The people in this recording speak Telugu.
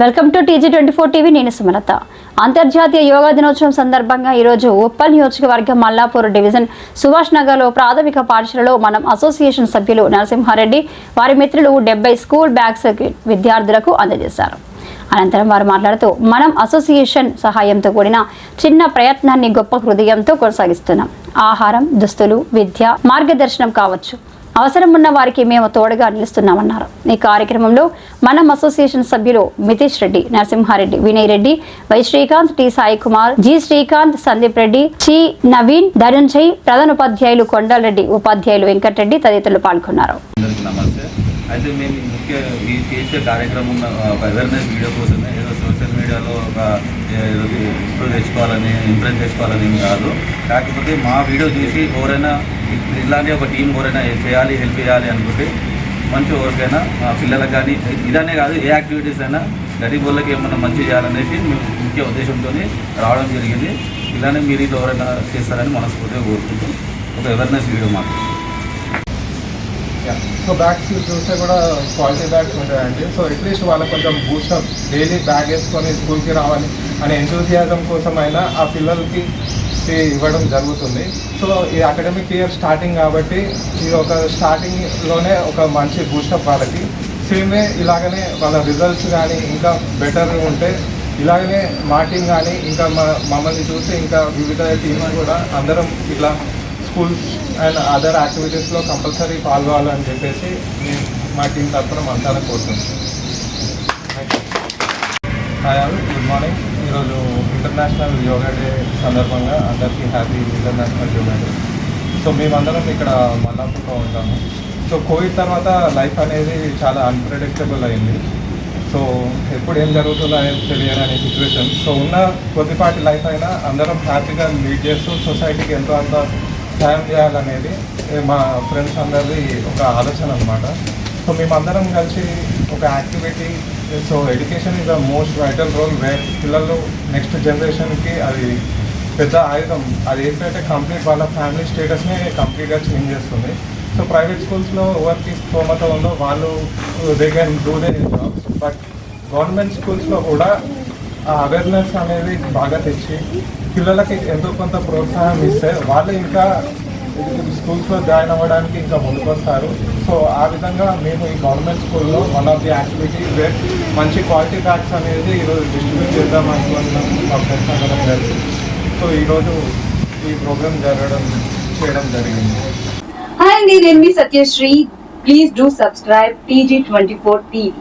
Welcome to TG twenty four TV నేను సుమలత. అంతర్జాతీయ యోగా దినోత్సవం సందర్భంగా ఈరోజు ఉప్పల్ నియోజకవర్గం మల్లాపూర్ డివిజన్ సుభాష్ నగర్లో ప్రాథమిక పాఠశాలలో మనం అసోసియేషన్ సభ్యులు నరసింహారెడ్డి వారి మిత్రులు డెబ్బై స్కూల్ బ్యాగ్స్ విద్యార్థులకు అందజేశారు. అనంతరం వారు మాట్లాడుతూ మనం అసోసియేషన్ సహాయంతో కూడిన చిన్న ప్రయత్నాన్ని గొప్ప హృదయంతో కొనసాగిస్తున్నాం. ఆహారం దుస్తులు విద్య మార్గదర్శనం కావచ్చు. అవసరం ఉన్న వారికి మేము తోడుగా నిలుస్తున్నామన్నారు. ఈ కార్యక్రమంలో మనం అసోసియేషన్ సభ్యులు Mitesh Reddy Narasimha Reddy Vinay Reddy Y Srikanth T Sai Kumar G Srikanth Sandeep Reddy చి నవీన్ ధనుంజయ్ ప్రధాన ఉపాధ్యాయులు కొండలరెడ్డి ఉపాధ్యాయులు వెంకటరెడ్డి తదితరులు పాల్గొన్నారు. అయితే మేము ముఖ్య ఈ చేసే కార్యక్రమం ఒక అవేర్నెస్ వీడియో కోసమే ఏదో సోషల్ మీడియాలో ఒక ఇంప్రూవ్ చేసుకోవాలని ఇంప్రెస్ చేసుకోవాలని కాదు. కాకపోతే మా వీడియో చూసి ఎవరైనా ఇలాగే ఒక టీం ఎవరైనా చేయాలి హెల్ప్ చేయాలి అనుకుంటే మంచి ఎవరికైనా మా పిల్లలకు కానీ ఇదనే కాదు ఏ యాక్టివిటీస్ అయినా గరీబ్ వాళ్ళకి ఏమన్నా మంచి చేయాలనేసి మేము ముఖ్య ఉద్దేశంతో రావడం జరిగింది. ఇలానే మీరు ఇది ఎవరైనా చేస్తారని మనస్ఫూర్తిగా కోరుకుంటూ ఒక అవేర్నెస్ వీడియో మాకు. సో బ్యాగ్స్ చూస్తే కూడా క్వాలిటీ బ్యాగ్స్ ఉంటాయండి. సో అట్లీస్ట్ వాళ్ళకి కొంచెం బూస్టప్ డైలీ బ్యాగ్ వేసుకొని స్కూల్కి రావాలి అనే ఎంతూజియాజం కోసం అయినా ఆ పిల్లలకి ఇవ్వడం జరుగుతుంది. సో ఈ అకాడమిక్ ఇయర్ స్టార్టింగ్ కాబట్టి ఇది ఒక స్టార్టింగ్లోనే ఒక మంచి బూస్టప్ వాళ్ళకి. సేమ్ వే ఇలాగనే వాళ్ళ రిజల్ట్స్ కానీ ఇంకా బెటర్ ఉంటే ఇలాగనే మా టీం కానీ ఇంకా మా మమ్మల్ని చూసి ఇంకా వివిధ టీమ్స్ కూడా అందరం ఇట్లా స్కూల్స్ అండ్ అదర్ యాక్టివిటీస్లో కంపల్సరీ పాల్గొవాలని చెప్పేసి నేను మా టీం తరఫున మంతాలను కోరుతున్నాను హాయ్ గుడ్ మార్నింగ్ ఈరోజు ఇంటర్నేషనల్ యోగా డే సందర్భంగా అందరికీ happy international yoga day. So మేమందరం ఇక్కడ మల్లాపూర్లో ఉంటాము. సో కోవిడ్ తర్వాత లైఫ్ అనేది చాలా అన్ప్రెడిక్టబుల్ అయింది. సో ఎప్పుడు ఏం జరుగుతుందో అనేది తెలియని అనే సిచ్యువేషన్ సో ఉన్న కొద్దిపాటి లైఫ్ అయినా అందరం హ్యాపీగా లీడ్ చేస్తూ సొసైటీకి ఎంతో అంత సాయం చేయాలనేది మా ఫ్రెండ్స్ అందరిది ఒక ఆలోచన అనమాట సో మేమందరం కలిసి ఒక activity so education is the most vital role where పిల్లలు నెక్స్ట్ జనరేషన్కి అది పెద్ద ఆయుధం. అది ఏంటంటే కంప్లీట్ వాళ్ళ ఫ్యామిలీ స్టేటస్ని కంప్లీట్గా చేంజ్ చేస్తుంది. సో ప్రైవేట్ స్కూల్స్లో ఎవరికి స్తోమత ఉందో వాళ్ళు they can do the jobs but government స్కూల్స్లో కూడా ఆ అవేర్నెస్ అనేది బాగా తెచ్చి పిల్లలకి ఎంతో కొంత ప్రోత్సాహం ఇస్తే వాళ్ళు ఇంకా స్కూల్స్లో జాయిన్ అవ్వడానికి ఇంకా ముందుకొస్తారు. సో ఆ విధంగా మేము ఈ గవర్నమెంట్ స్కూల్లో one of the activity where మంచి క్వాలిటీ బ్యాగ్స్ అనేది ఈరోజు డిస్ట్రిబ్యూట్ చేద్దాం అనుకుంటున్నాం మా ఫ్రెండ్స్ అందరం కలిసి సో ఈరోజు ఈ ప్రోగ్రామ్ జరగడం చేయడం జరిగింది. హాయ్ అండి నేను మీ Satyasri. Please do subscribe TG twenty four TV